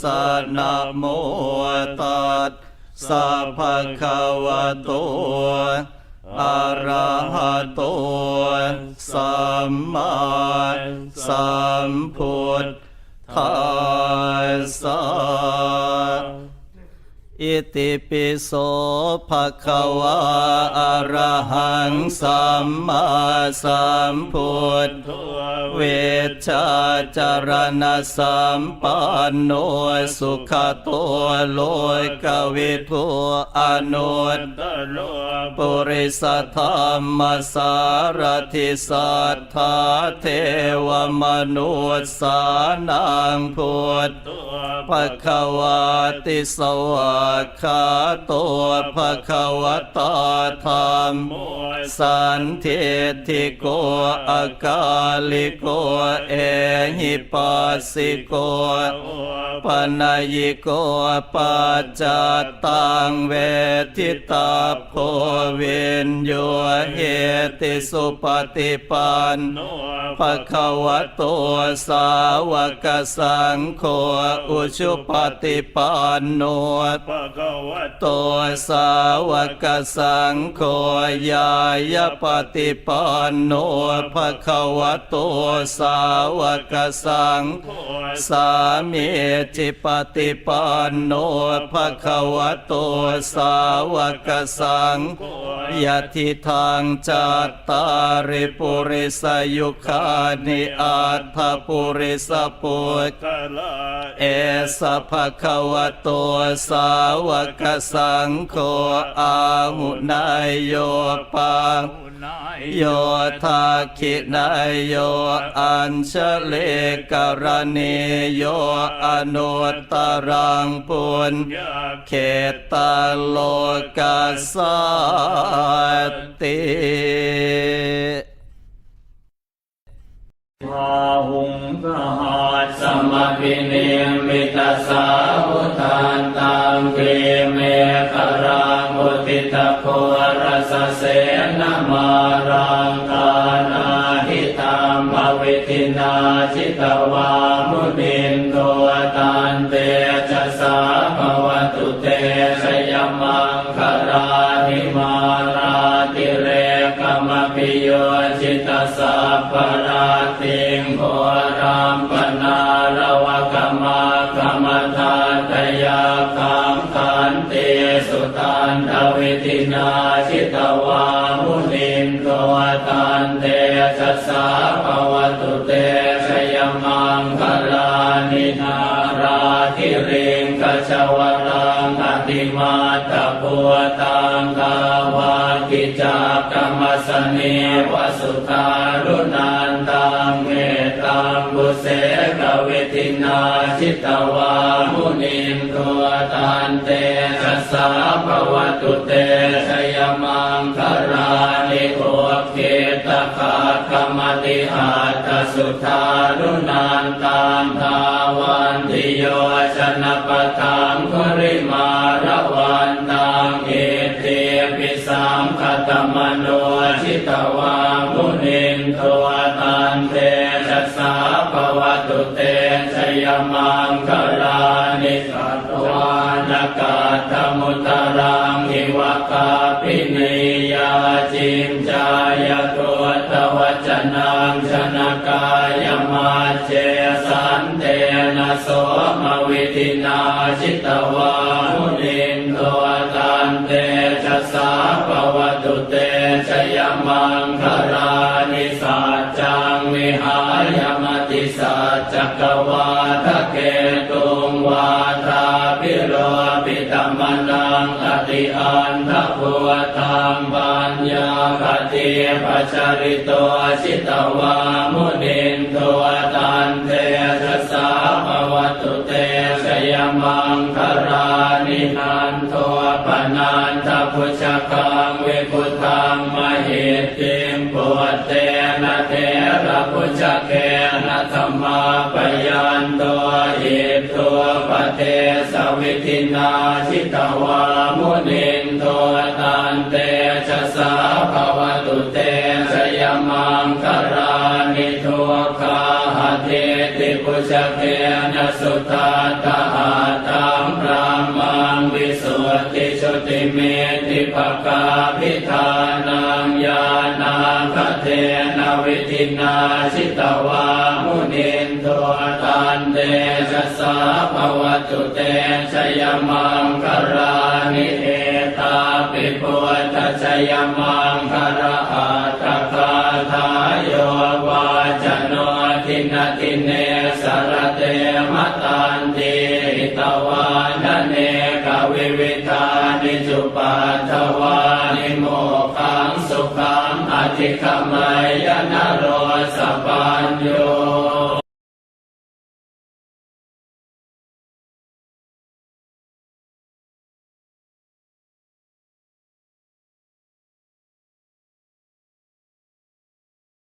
สะนะโมตัสสะภะคะวะโตอะระหะโตสัมมาสัมพุทธัสสะ อิติปิโสภะคะวะอะระหังสัมมาสัมพุทธเวชาจารณสัมปันโนสุขโตโลยกวิทูอนุตตโลปุริสธรรมสารทิสัทธาเทวมนุษสานังพุทธ ภะคะวะติสวากขาโตภะคะวะตาธรรมสันเทติโกอากาลิโกเอหิปัสสิโกปนัยโกปัจจตังเวทิตาโพเวนโยเหติสุปฏิปันโนภะคะวะโตสาวกสังโฆอุชุปฏิปันโนภะคะวะโตสาวกสังโฆยายปฏิปันโนภะคะวะโตสาวกสังโฆสามีจิปฏิปันโนภะคะวะโตสาวกสังยะทิทางจัตตาริปุริสยุคานิอาทาปุริสปุตกเอสะภะคะวะโตสาวกสังโฆอาหุนายโยปังโยทาคินายโยอัญชเลกรณีโยอนุตตรังปุญยาเขตาโลกัสสต มิตาสาวุทานตังเกเมฆรังอุติตะโครสเสนมารังกานาหิตามภวิทินาจิตวามุนินโตตันเตจะสาภวตุเตชยมังคารานิมาราติเรกมปิโยจิตสัพพราติงโหรามปนา ตินาชิตวามุนินโตตันเตชัสสาภวตุเตชยมังคลานินาราธิเริงกชวรังอติมาตะปวตังกาวากิจากรรมสเนวสุทารุนันตังังบุเสกเวทินาชิตวามุนินตัวตันเตชัสสาภวตุเตชยมังคารานิโอเกตคาคมติอาตสุทารุนันตังทาวันติโยชนปะทังคุริมาระวันตังเอเตปิสังคตมโนชิตวา ภวตุเตชยมังคลานิสัตวานกาธมุตรังหิวกาปิเนยาจิมจายตัวตวัจนังชนกายมาเจสันเตนะโสมวิตินาชิตวามุนินโทตันเตชัสสาภวตุเตชยมังคารานิสัจจังวิหาย จักวาทะเกตุงวาทาพิโรปิตมนังอติอันทะพุตังปัญญาปฏิปัจริโตชิตวามุนินโทตันเตสสาภวตุเต ยมังคารานินันโทปนันทพุชกังเวิพุทังมหิติมปุตเตนะเทระพุชเกนะธรรมาปยันโตอิตัวปเทสวิทินาชิตวามุนินโทตันเตชะสาภวตุเตชยมังคารานิโทุกขา เทติปุชเกนะสุตตาตหาตังพระมังวิสุทธิชุติเมติภกาพิธานังญาณาคเทนวิทินาชิตวามุนินโทตันเตชะสาภวตุเตชยมังคารานิเอตาปิปุตตชยมังคารา ตวานเนกวิวิตานิจุปัตวานิโมขังสุขังอธิคมายนโรสปัญโย